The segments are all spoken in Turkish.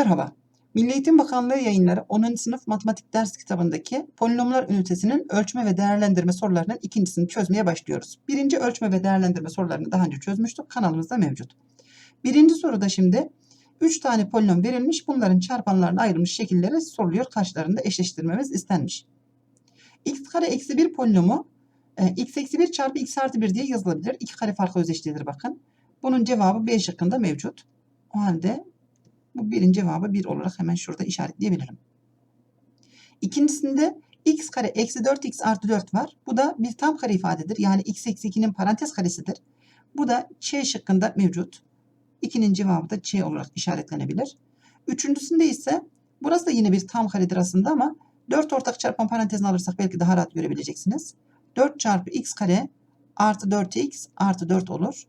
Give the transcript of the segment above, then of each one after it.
Merhaba. Milli Eğitim Bakanlığı yayınları 10. sınıf matematik ders kitabındaki polinomlar ünitesinin ölçme ve değerlendirme sorularının ikincisini çözmeye başlıyoruz. Birinci ölçme ve değerlendirme sorularını daha önce çözmüştük. Kanalımızda mevcut. Birinci soruda şimdi 3 tane polinom verilmiş. Bunların çarpanlarına ayrılmış şekilleri soruluyor. Karşılarında eşleştirmemiz istenmiş. x kare eksi 1 polinomu e, x eksi 1 çarpı x artı 1 diye yazılabilir. İki kare farkı özdeşliğidir bakın. Bunun cevabı B şıkkında mevcut. O halde bu birin cevabı 1 olarak hemen şurada işaretleyebilirim. İkincisinde x kare eksi 4x artı 4 var. Bu da bir tam kare ifadedir. Yani x eksi 2'nin parantez karesidir. Bu da Ç şıkkında mevcut. 2'nin cevabı da Ç olarak işaretlenebilir. Üçüncüsünde ise burası da yine bir tam karedir aslında ama 4 ortak çarpan parantezini alırsak belki daha rahat görebileceksiniz. 4 çarpı x kare artı 4x artı 4 olur.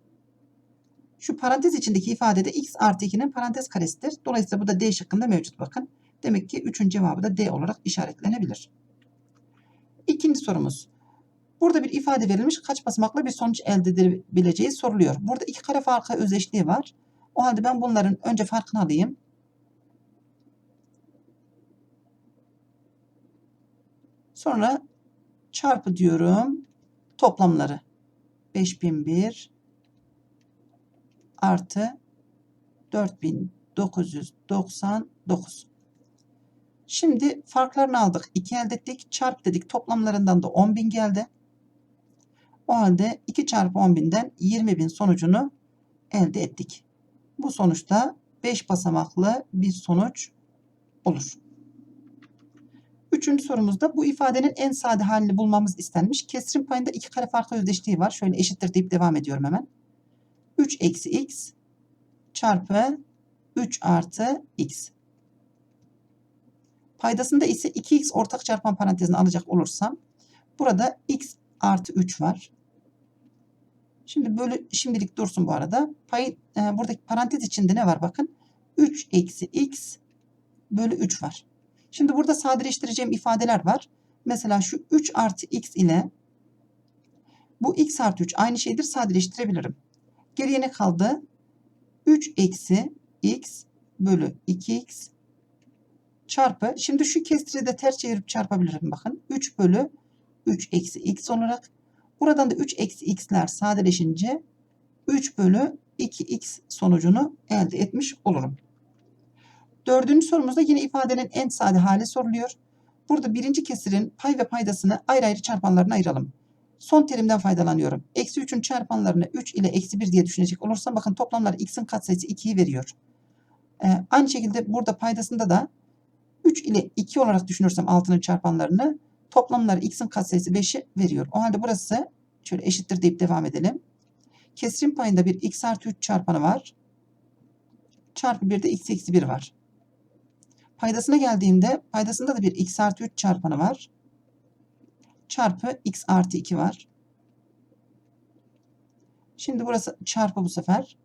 Şu parantez içindeki ifadede x artı 2'nin parantez karesidir. Dolayısıyla bu da D şıkkında mevcut bakın. Demek ki 3'ün cevabı da D olarak işaretlenebilir. İkinci sorumuz. Burada bir ifade verilmiş kaç basamaklı bir sonuç elde edilebileceği soruluyor. Burada iki kare farkı özdeşliği var. O halde ben bunların önce farkını alayım. Sonra çarpı diyorum toplamları. 5001 artı 4999. Şimdi farklarını aldık. 2 elde ettik. Çarp dedik. Toplamlarından da 10.000 geldi. O halde 2 çarpı 10.000'den 20.000 sonucunu elde ettik. Bu sonuçta 5 basamaklı bir sonuç olur. Üçüncü sorumuzda bu ifadenin en sade halini bulmamız istenmiş. Kesrin payında iki kare farklı özdeşliği var. Şöyle eşittir deyip devam ediyorum hemen. 3 eksi x çarpı 3 artı x. Paydasında ise 2x ortak çarpan parantezini alacak olursam burada x artı 3 var. Şimdi böyle şimdilik dursun bu arada. Pay, e, buradaki parantez içinde ne var bakın. 3 eksi x bölü 3 var. Şimdi burada sadeleştireceğim ifadeler var. Mesela şu 3 artı x ile bu x artı 3 aynı şeydir sadeleştirebilirim. Geriye ne kaldı? 3 eksi x bölü 2x çarpı. Şimdi şu kesiri de ters çevirip çarpabilirim bakın. 3 bölü 3 eksi x olarak. Buradan da 3 eksi x'ler sadeleşince 3 bölü 2x sonucunu elde etmiş olurum. Dördüncü sorumuzda yine ifadenin en sade hali soruluyor. Burada birinci kesirin pay ve paydasını ayrı ayrı çarpanlarına ayıralım. Son terimden faydalanıyorum. Eksi 3'ün çarpanlarını 3 ile eksi 1 diye düşünecek olursam bakın toplamları x'in katsayısı 2'yi veriyor. Ee, aynı şekilde burada paydasında da 3 ile 2 olarak düşünürsem 6'nın çarpanlarını toplamları x'in katsayısı 5'i veriyor. O halde burası şöyle eşittir deyip devam edelim. Kesrin payında bir x artı 3 çarpanı var. Çarpı bir de x eksi 1 var. Paydasına geldiğimde paydasında da bir x artı 3 çarpanı var. Çarpı x artı 2 var. Şimdi burası çarpı bu sefer.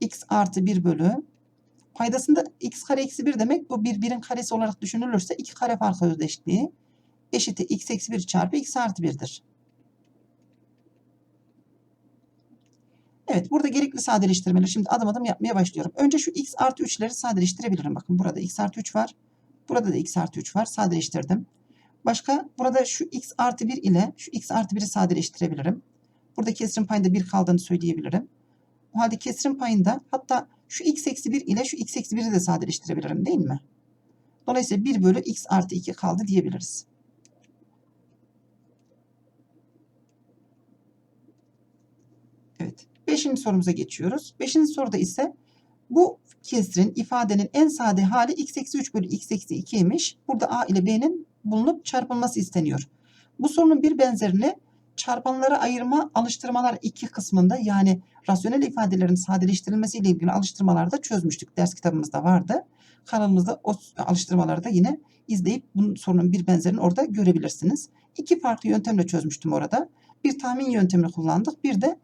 x artı 1 bölü. Paydasında x kare eksi 1 demek bu bir birin karesi olarak düşünülürse iki kare farkı özdeşliği eşittir x eksi 1 çarpı x artı 1'dir. Evet burada gerekli sadeleştirmeleri şimdi adım adım yapmaya başlıyorum. Önce şu x artı 3'leri sadeleştirebilirim. Bakın burada x artı 3 var. Burada da x artı 3 var. Sadeleştirdim. Başka burada şu x artı 1 ile şu x artı 1'i sadeleştirebilirim. Burada kesrin payında 1 kaldığını söyleyebilirim. O halde kesrin payında hatta şu x eksi 1 ile şu x eksi 1'i de sadeleştirebilirim değil mi? Dolayısıyla 1 bölü x artı 2 kaldı diyebiliriz. Evet. Beşinci sorumuza geçiyoruz. Beşinci soruda ise bu kesrin ifadenin en sade hali x eksi 3 bölü x eksi 2 imiş. Burada a ile b'nin bulunup çarpılması isteniyor. Bu sorunun bir benzerini çarpanlara ayırma alıştırmalar 2 kısmında yani rasyonel ifadelerin sadeleştirilmesi ile ilgili alıştırmalarda çözmüştük. Ders kitabımızda vardı. Kanalımızda o alıştırmaları da yine izleyip bunun sorunun bir benzerini orada görebilirsiniz. İki farklı yöntemle çözmüştüm orada. Bir tahmin yöntemini kullandık. Bir de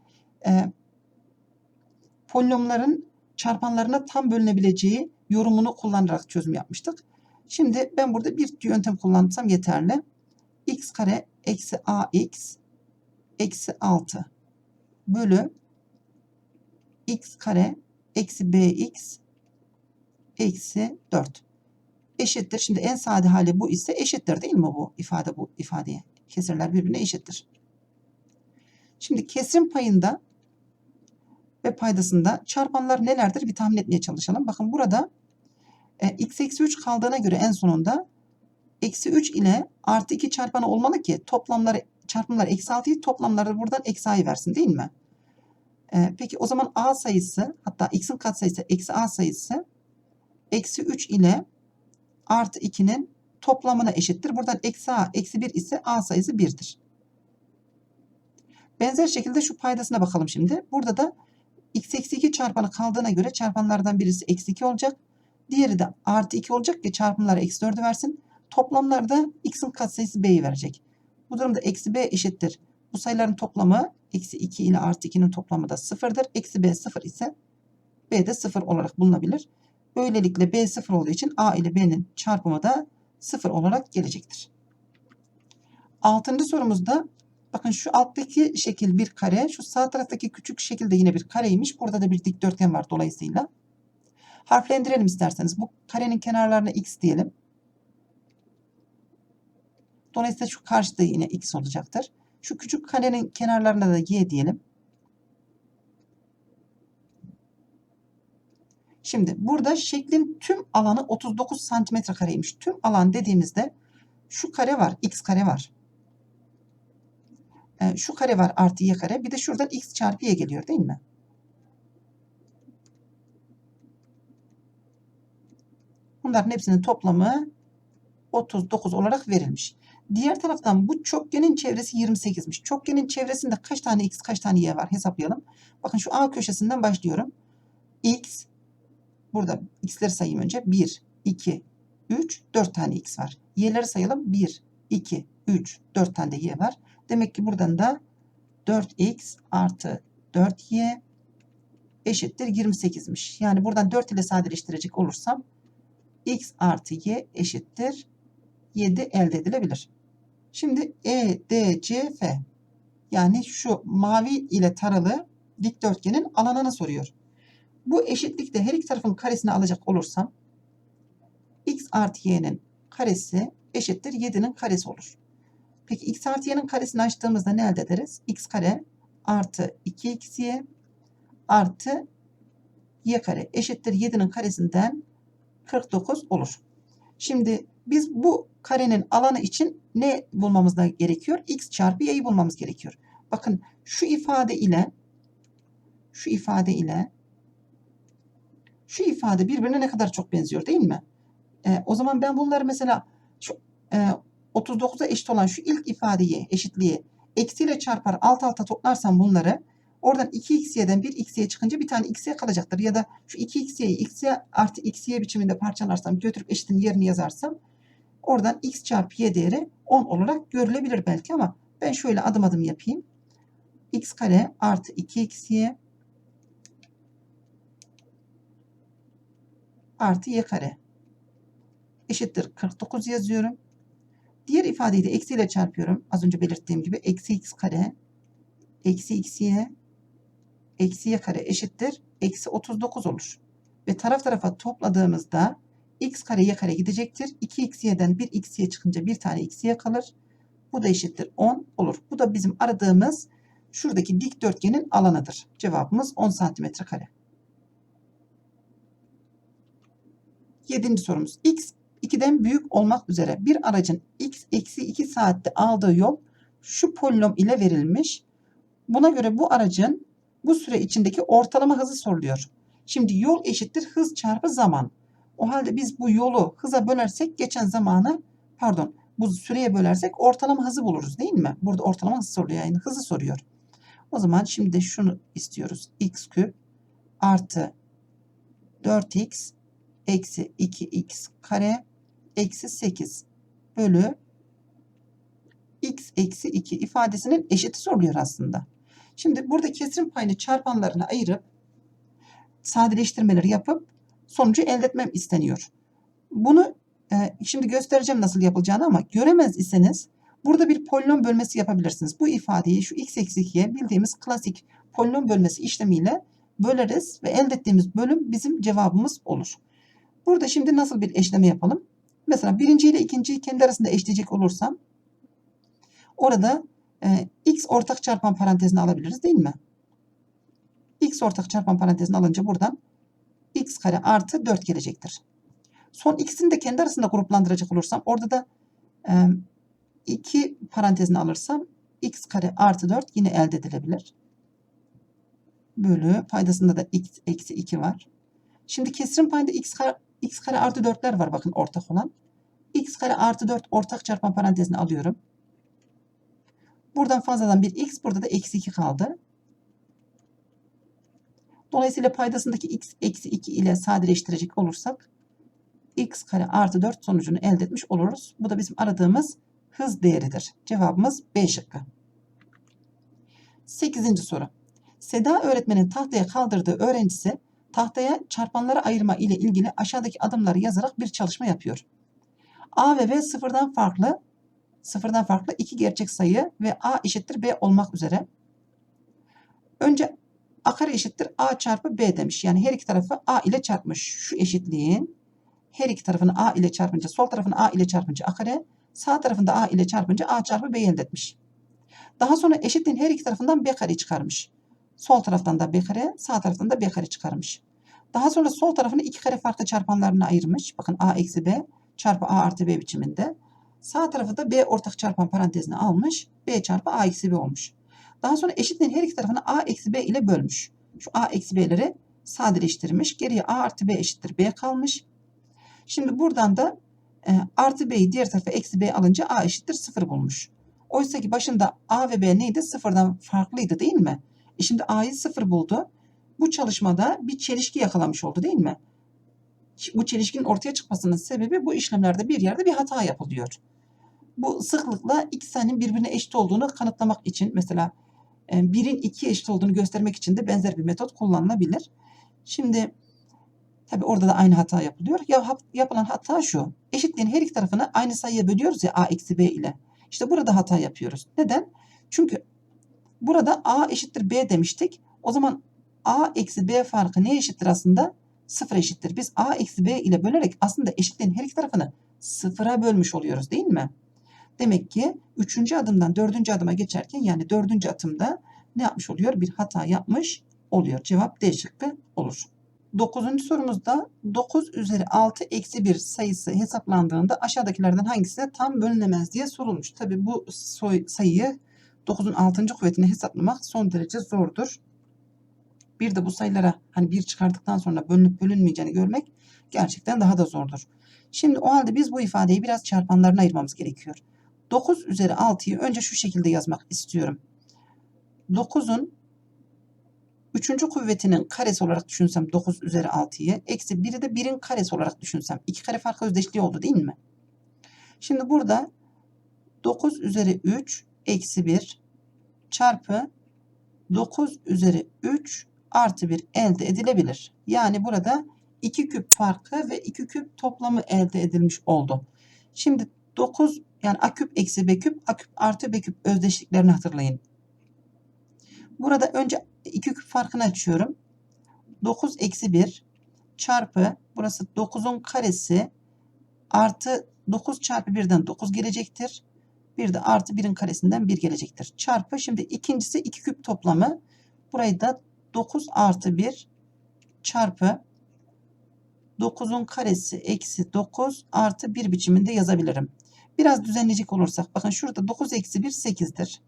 e, polinomların çarpanlarına tam bölünebileceği yorumunu kullanarak çözüm yapmıştık. Şimdi ben burada bir yöntem kullanırsam yeterli. x kare eksi ax eksi 6 bölü x kare eksi bx eksi 4 eşittir. Şimdi en sade hali bu ise eşittir değil mi bu ifade bu ifadeye? Kesirler birbirine eşittir. Şimdi kesrin payında ve paydasında çarpanlar nelerdir bir tahmin etmeye çalışalım. Bakın burada e, x eksi 3 kaldığına göre en sonunda eksi 3 ile artı 2 çarpanı olmalı ki toplamları çarpımlar eksi 6'yı toplamları buradan eksi a'yı versin değil mi? E, peki o zaman a sayısı hatta x'in katsayısı eksi a sayısı eksi 3 ile artı 2'nin toplamına eşittir. Buradan eksi a eksi 1 ise a sayısı 1'dir. Benzer şekilde şu paydasına bakalım şimdi. Burada da x eksi 2 çarpanı kaldığına göre çarpanlardan birisi eksi 2 olacak. Diğeri de artı 2 olacak ki çarpımları eksi 4'ü versin. Toplamlarda x'in katsayısı b'yi verecek. Bu durumda eksi b eşittir. Bu sayıların toplamı eksi 2 ile artı 2'nin toplamı da 0'dır. Eksi b 0 ise b de 0 olarak bulunabilir. Böylelikle b 0 olduğu için a ile b'nin çarpımı da 0 olarak gelecektir. Altıncı sorumuzda bakın şu alttaki şekil bir kare. Şu sağ taraftaki küçük şekil de yine bir kareymiş. Burada da bir dikdörtgen var dolayısıyla. Harflendirelim isterseniz. Bu karenin kenarlarına x diyelim. Dolayısıyla şu karşıda yine x olacaktır. Şu küçük karenin kenarlarına da y diyelim. Şimdi burada şeklin tüm alanı 39 santimetre kareymiş. Tüm alan dediğimizde şu kare var, x kare var. Ee, şu kare var artı y kare. Bir de şuradan x çarpı y geliyor değil mi? Bunların hepsinin toplamı 39 olarak verilmiş. Diğer taraftan bu çokgenin çevresi 28'miş. Çokgenin çevresinde kaç tane x kaç tane y var hesaplayalım. Bakın şu A köşesinden başlıyorum. x burada x'leri sayayım önce. 1, 2, 3, 4 tane x var. Y'leri sayalım. 1, 2, 3, 4 tane de y var. Demek ki buradan da 4x artı 4y eşittir 28'miş. Yani buradan 4 ile sadeleştirecek olursam x artı y eşittir 7 elde edilebilir. Şimdi E, D, C, F yani şu mavi ile taralı dikdörtgenin alanını soruyor. Bu eşitlikte her iki tarafın karesini alacak olursam x artı y'nin karesi eşittir 7'nin karesi olur. Peki x artı y'nin karesini açtığımızda ne elde ederiz? x kare artı 2xy artı y kare eşittir 7'nin karesinden 49 olur. Şimdi biz bu karenin alanı için ne bulmamız da gerekiyor? x çarpı y'yi bulmamız gerekiyor. Bakın şu ifade ile şu ifade ile şu ifade birbirine ne kadar çok benziyor değil mi? E, o zaman ben bunları mesela şu e, 39'a eşit olan şu ilk ifadeyi eşitliği eksiyle çarpar alt alta toplarsam bunları oradan 2xy'den 1xy çıkınca bir tane xy kalacaktır. Ya da şu 2xy'yi xy artı xy biçiminde parçalarsam götürüp eşitin yerini yazarsam oradan x çarpı y değeri 10 olarak görülebilir belki ama ben şöyle adım adım yapayım. x kare artı 2xy artı y kare eşittir 49 yazıyorum. Diğer ifadeyi de eksiyle çarpıyorum. Az önce belirttiğim gibi eksi x kare eksi xy eksi y kare eşittir eksi 39 olur. Ve taraf tarafa topladığımızda x kare y kare gidecektir. 2xy'den 1 xy çıkınca bir tane xy kalır. Bu da eşittir 10 olur. Bu da bizim aradığımız şuradaki dikdörtgenin alanıdır. Cevabımız 10 santimetre kare. Yedinci sorumuz. X 2'den büyük olmak üzere bir aracın x eksi 2 saatte aldığı yol şu polinom ile verilmiş. Buna göre bu aracın bu süre içindeki ortalama hızı soruluyor. Şimdi yol eşittir hız çarpı zaman. O halde biz bu yolu hıza bölersek geçen zamanı pardon bu süreye bölersek ortalama hızı buluruz değil mi? Burada ortalama hızı soruyor yani hızı soruyor. O zaman şimdi şunu istiyoruz. x küp artı 4x eksi 2x kare eksi 8 bölü x eksi 2 ifadesinin eşiti soruluyor aslında. Şimdi burada kesrin payını çarpanlarına ayırıp sadeleştirmeleri yapıp sonucu elde etmem isteniyor. Bunu e, şimdi göstereceğim nasıl yapılacağını ama göremez iseniz burada bir polinom bölmesi yapabilirsiniz. Bu ifadeyi şu x eksi 2'ye bildiğimiz klasik polinom bölmesi işlemiyle böleriz ve elde ettiğimiz bölüm bizim cevabımız olur. Burada şimdi nasıl bir eşleme yapalım? Mesela birinci ile ikinciyi kendi arasında eşleyecek olursam orada e, x ortak çarpan parantezini alabiliriz değil mi? x ortak çarpan parantezini alınca buradan x kare artı 4 gelecektir. Son ikisini de kendi arasında gruplandıracak olursam orada da e, 2 parantezini alırsam x kare artı 4 yine elde edilebilir. Bölü paydasında da x eksi 2 var. Şimdi kesirin payında x kare, x kare artı 4'ler var bakın ortak olan. x kare artı 4 ortak çarpan parantezini alıyorum. Buradan fazladan bir x burada da eksi 2 kaldı. Dolayısıyla paydasındaki x eksi 2 ile sadeleştirecek olursak x kare artı 4 sonucunu elde etmiş oluruz. Bu da bizim aradığımız hız değeridir. Cevabımız B şıkkı. 8. soru. Seda öğretmenin tahtaya kaldırdığı öğrencisi tahtaya çarpanları ayırma ile ilgili aşağıdaki adımları yazarak bir çalışma yapıyor. A ve B sıfırdan farklı sıfırdan farklı iki gerçek sayı ve A eşittir B olmak üzere. Önce A kare eşittir A çarpı B demiş. Yani her iki tarafı A ile çarpmış. Şu eşitliğin her iki tarafını A ile çarpınca sol tarafını A ile çarpınca A kare sağ tarafında A ile çarpınca A çarpı B elde etmiş. Daha sonra eşitliğin her iki tarafından B kare çıkarmış. Sol taraftan da B kare sağ taraftan da B kare çıkarmış. Daha sonra sol tarafını iki kare farklı çarpanlarına ayırmış. Bakın A eksi B çarpı A artı B biçiminde. Sağ tarafı da B ortak çarpan parantezine almış. B çarpı A eksi B olmuş. Daha sonra eşitliğin her iki tarafını A eksi B ile bölmüş. Şu A eksi B'leri sadeleştirmiş. Geriye A artı B eşittir B kalmış. Şimdi buradan da e, artı B'yi diğer tarafa eksi B alınca A eşittir 0 bulmuş. Oysa ki başında A ve B neydi? Sıfırdan farklıydı değil mi? E şimdi A'yı 0 buldu. Bu çalışmada bir çelişki yakalamış oldu değil mi? Bu çelişkinin ortaya çıkmasının sebebi bu işlemlerde bir yerde bir hata yapılıyor. Bu sıklıkla iki sayının birbirine eşit olduğunu kanıtlamak için mesela e, birin ikiye eşit olduğunu göstermek için de benzer bir metot kullanılabilir. Şimdi tabi orada da aynı hata yapılıyor. Ya yapılan hata şu. Eşitliğin her iki tarafını aynı sayıya bölüyoruz ya a eksi b ile. İşte burada hata yapıyoruz. Neden? Çünkü burada a eşittir b demiştik. O zaman a eksi b farkı ne eşittir aslında? Sıfır eşittir. Biz a eksi b ile bölerek aslında eşitliğin her iki tarafını sıfıra bölmüş oluyoruz değil mi? Demek ki üçüncü adımdan dördüncü adıma geçerken yani dördüncü atımda ne yapmış oluyor? Bir hata yapmış oluyor. Cevap D şıkkı olur. Dokuzuncu sorumuzda 9 üzeri 6 eksi 1 sayısı hesaplandığında aşağıdakilerden hangisi tam bölünemez diye sorulmuş. Tabi bu sayıyı 9'un 6. kuvvetini hesaplamak son derece zordur. Bir de bu sayılara hani bir çıkardıktan sonra bölünüp bölünmeyeceğini görmek gerçekten daha da zordur. Şimdi o halde biz bu ifadeyi biraz çarpanlarına ayırmamız gerekiyor. 9 üzeri 6'yı önce şu şekilde yazmak istiyorum. 9'un 3. kuvvetinin karesi olarak düşünsem 9 üzeri 6'yı. Eksi 1'i de 1'in karesi olarak düşünsem. 2 kare farkı özdeşliği oldu değil mi? Şimdi burada 9 üzeri 3 eksi 1 çarpı 9 üzeri 3 artı 1 elde edilebilir. Yani burada 2 küp farkı ve 2 küp toplamı elde edilmiş oldu. Şimdi 9 yani a küp eksi b küp a küp artı b küp özdeşliklerini hatırlayın. Burada önce 2 küp farkını açıyorum. 9 eksi 1 çarpı burası 9'un karesi artı 9 çarpı 1'den 9 gelecektir. Bir de artı 1'in karesinden 1 gelecektir. Çarpı şimdi ikincisi 2 küp toplamı. Burayı da 9 artı 1 çarpı 9'un karesi eksi 9 artı 1 biçiminde yazabilirim. Biraz düzenleyecek olursak bakın şurada 9 eksi 1 8'dir.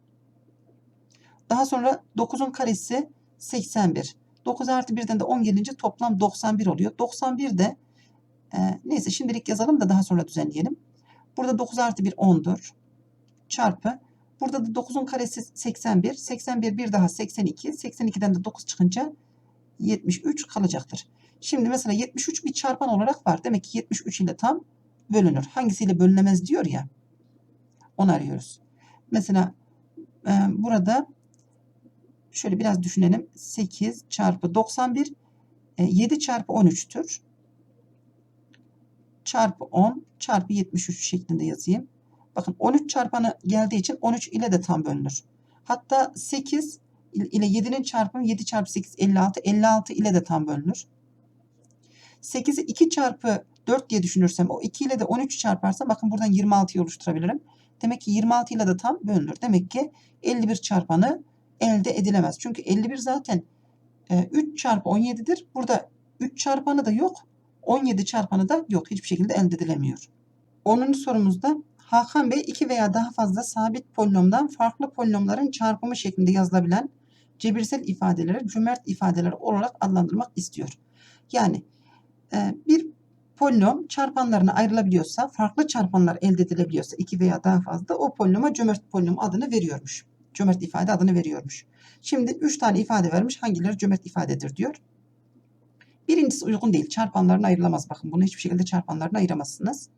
Daha sonra 9'un karesi 81. 9 artı 1'den de 10 gelince toplam 91 oluyor. 91 de e, neyse şimdilik yazalım da daha sonra düzenleyelim. Burada 9 artı 1 10'dur. Çarpı. Burada da 9'un karesi 81. 81 bir daha 82. 82'den de 9 çıkınca 73 kalacaktır. Şimdi mesela 73 bir çarpan olarak var. Demek ki 73 ile tam bölünür. Hangisiyle bölünemez diyor ya. Onu arıyoruz. Mesela e, burada şöyle biraz düşünelim. 8 çarpı 91 e, 7 çarpı 13'tür. Çarpı 10 çarpı 73 şeklinde yazayım. Bakın 13 çarpanı geldiği için 13 ile de tam bölünür. Hatta 8 ile 7'nin çarpımı 7 çarpı 8 56. 56 ile de tam bölünür. 8'i 2 çarpı 4 diye düşünürsem o 2 ile de 13 çarparsam bakın buradan 26'yı oluşturabilirim. Demek ki 26 ile de tam bölünür. Demek ki 51 çarpanı elde edilemez. Çünkü 51 zaten e, 3 çarpı 17'dir. Burada 3 çarpanı da yok. 17 çarpanı da yok. Hiçbir şekilde elde edilemiyor. 10. sorumuzda Hakan Bey iki veya daha fazla sabit polinomdan farklı polinomların çarpımı şeklinde yazılabilen cebirsel ifadeleri cömert ifadeler olarak adlandırmak istiyor. Yani e, bir polinom çarpanlarına ayrılabiliyorsa, farklı çarpanlar elde edilebiliyorsa iki veya daha fazla o polinoma cömert polinom adını veriyormuş. Cömert ifade adını veriyormuş. Şimdi üç tane ifade vermiş. Hangileri cömert ifadedir diyor. Birincisi uygun değil. Çarpanlarına ayrılamaz. Bakın bunu hiçbir şekilde çarpanlarına ayıramazsınız.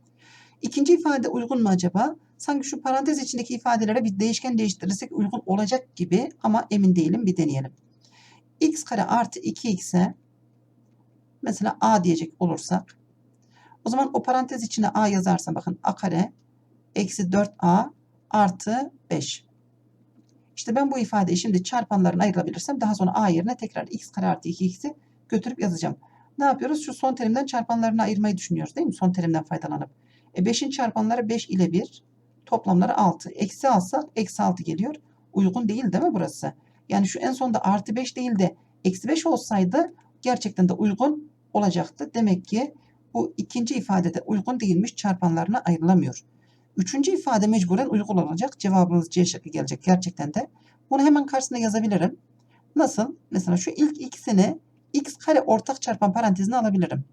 İkinci ifade uygun mu acaba? Sanki şu parantez içindeki ifadelere bir değişken değiştirirsek uygun olacak gibi ama emin değilim. Bir deneyelim. x kare artı 2x'e mesela a diyecek olursak o zaman o parantez içine a yazarsam bakın a kare eksi 4a artı 5. İşte ben bu ifadeyi şimdi çarpanlarına ayırabilirsem daha sonra a yerine tekrar x kare artı 2x'i götürüp yazacağım. Ne yapıyoruz? Şu son terimden çarpanlarına ayırmayı düşünüyoruz değil mi? Son terimden faydalanıp. E 5'in çarpanları 5 ile 1. Toplamları 6. Eksi alsak eksi 6 geliyor. Uygun değil değil mi burası? Yani şu en sonda artı 5 değil de eksi 5 olsaydı gerçekten de uygun olacaktı. Demek ki bu ikinci ifadede uygun değilmiş çarpanlarına ayrılamıyor. Üçüncü ifade mecburen uygun olacak. Cevabımız C şıkkı gelecek gerçekten de. Bunu hemen karşısına yazabilirim. Nasıl? Mesela şu ilk ikisini x kare ortak çarpan parantezine alabilirim.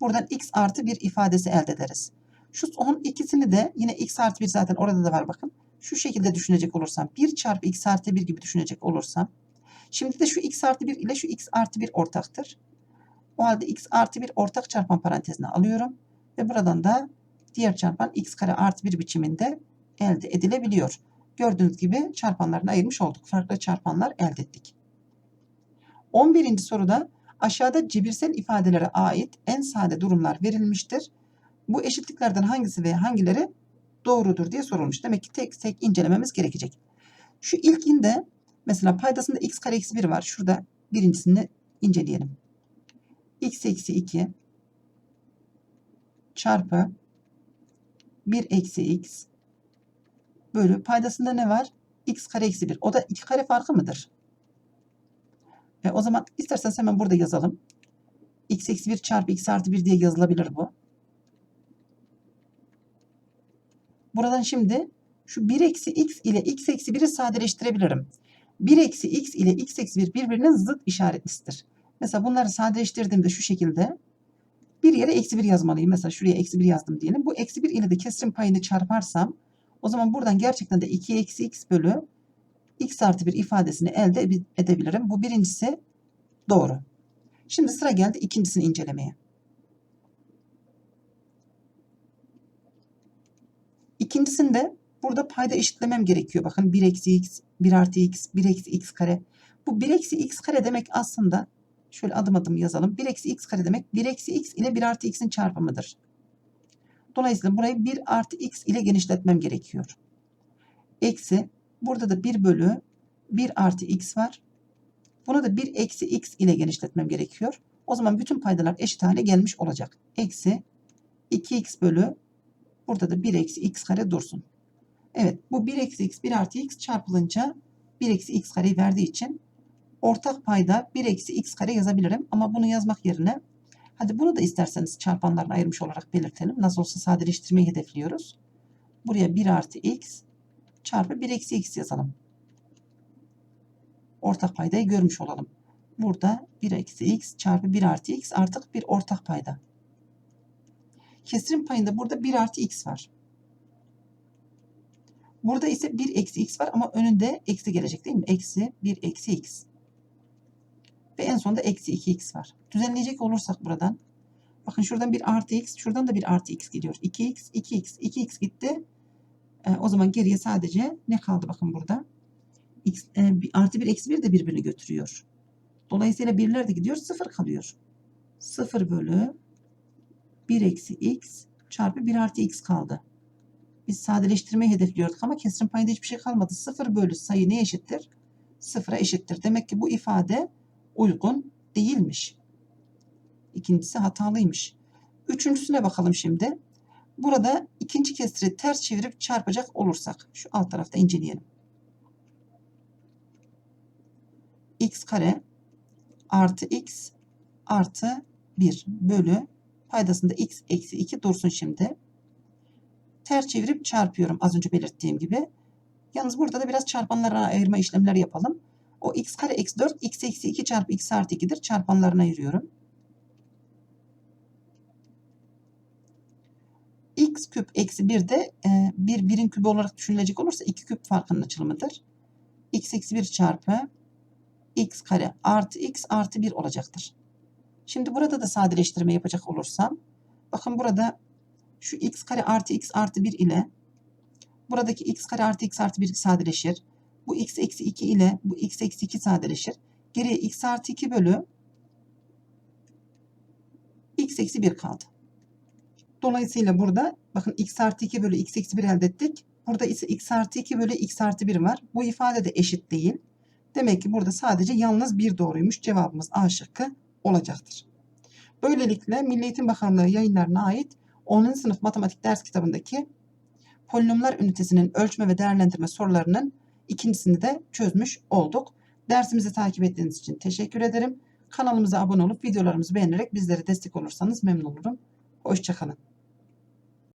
Buradan x artı 1 ifadesi elde ederiz. Şu son ikisini de yine x artı 1 zaten orada da var bakın. Şu şekilde düşünecek olursam 1 çarpı x artı 1 gibi düşünecek olursam. Şimdi de şu x artı 1 ile şu x artı 1 ortaktır. O halde x artı 1 ortak çarpan parantezine alıyorum. Ve buradan da diğer çarpan x kare artı 1 biçiminde elde edilebiliyor. Gördüğünüz gibi çarpanlarını ayırmış olduk. Farklı çarpanlar elde ettik. 11. soruda aşağıda cebirsel ifadelere ait en sade durumlar verilmiştir. Bu eşitliklerden hangisi ve hangileri doğrudur diye sorulmuş. Demek ki tek tek incelememiz gerekecek. Şu ilkinde mesela paydasında x kare eksi 1 var. Şurada birincisini inceleyelim. x eksi 2 çarpı 1 eksi x bölü paydasında ne var? x kare eksi 1. O da 2 kare farkı mıdır? E, o zaman isterseniz hemen burada yazalım. x eksi 1 çarpı x artı 1 diye yazılabilir bu. Buradan şimdi şu 1 eksi x ile x eksi 1'i sadeleştirebilirim. 1 eksi x ile x eksi 1 birbirinin zıt işaretlisidir. Mesela bunları sadeleştirdiğimde şu şekilde bir yere eksi 1 yazmalıyım. Mesela şuraya eksi 1 yazdım diyelim. Bu eksi 1 ile de kesrim payını çarparsam o zaman buradan gerçekten de 2 eksi x bölü x artı 1 ifadesini elde edebilirim. Bu birincisi doğru. Şimdi sıra geldi ikincisini incelemeye. İkincisinde burada payda eşitlemem gerekiyor. Bakın 1 eksi x, 1 artı x, 1 eksi x kare. Bu 1 eksi x kare demek aslında şöyle adım adım yazalım. 1 eksi x kare demek 1 eksi x ile 1 artı x'in çarpımıdır. Dolayısıyla burayı 1 artı x ile genişletmem gerekiyor. Eksi burada da 1 bölü 1 artı x var. Bunu da 1 eksi x ile genişletmem gerekiyor. O zaman bütün paydalar eşit hale gelmiş olacak. Eksi 2x bölü burada da 1 eksi x kare dursun. Evet bu 1 eksi x 1 artı x çarpılınca 1 eksi x kareyi verdiği için ortak payda 1 eksi x kare yazabilirim. Ama bunu yazmak yerine hadi bunu da isterseniz çarpanlarına ayırmış olarak belirtelim. Nasıl olsa sadeleştirmeyi hedefliyoruz. Buraya 1 artı x çarpı 1 eksi x yazalım. Ortak paydayı görmüş olalım. Burada 1 eksi x çarpı 1 artı x artık bir ortak payda. Kesirim payında burada 1 artı x var. Burada ise 1 eksi x var ama önünde eksi gelecek değil mi? Eksi 1 eksi x. Ve en sonunda eksi 2x var. Düzenleyecek olursak buradan. Bakın şuradan bir artı x. Şuradan da bir artı x gidiyor. 2x, 2x, 2x gitti. E, o zaman geriye sadece ne kaldı bakın burada? X, e, artı 1 eksi 1 de birbirini götürüyor. Dolayısıyla birler de gidiyor. 0 kalıyor. 0 bölü 1 eksi x çarpı 1 artı x kaldı. Biz sadeleştirmeyi hedefliyorduk ama kesrin payında hiçbir şey kalmadı. 0 bölü sayı ne eşittir? 0'a eşittir. Demek ki bu ifade uygun değilmiş. İkincisi hatalıymış. Üçüncüsüne bakalım şimdi. Burada ikinci kesiri ters çevirip çarpacak olursak şu alt tarafta inceleyelim. x kare artı x artı 1 bölü paydasında x eksi 2 dursun şimdi. Ters çevirip çarpıyorum az önce belirttiğim gibi. Yalnız burada da biraz çarpanlara ayırma işlemleri yapalım. O x kare eksi 4 x eksi 2 çarpı x artı 2'dir. Çarpanlarına ayırıyorum. x küp eksi 1 de e, bir birin kübü olarak düşünülecek olursa 2 küp farkının açılımıdır. x eksi 1 çarpı x kare artı x artı 1 olacaktır. Şimdi burada da sadeleştirme yapacak olursam bakın burada şu x kare artı x artı 1 ile buradaki x kare artı x artı 1 sadeleşir. Bu x eksi 2 ile bu x eksi 2 sadeleşir. Geriye x artı 2 bölü x eksi 1 kaldı. Dolayısıyla burada bakın x artı 2 bölü x eksi 1 elde ettik. Burada ise x artı 2 bölü x artı 1 var. Bu ifade de eşit değil. Demek ki burada sadece yalnız bir doğruymuş. Cevabımız A şıkkı olacaktır. Böylelikle Milli Eğitim Bakanlığı yayınlarına ait 10. sınıf matematik ders kitabındaki polinomlar ünitesinin ölçme ve değerlendirme sorularının ikincisini de çözmüş olduk. Dersimizi takip ettiğiniz için teşekkür ederim. Kanalımıza abone olup videolarımızı beğenerek bizlere destek olursanız memnun olurum. Hoşçakalın.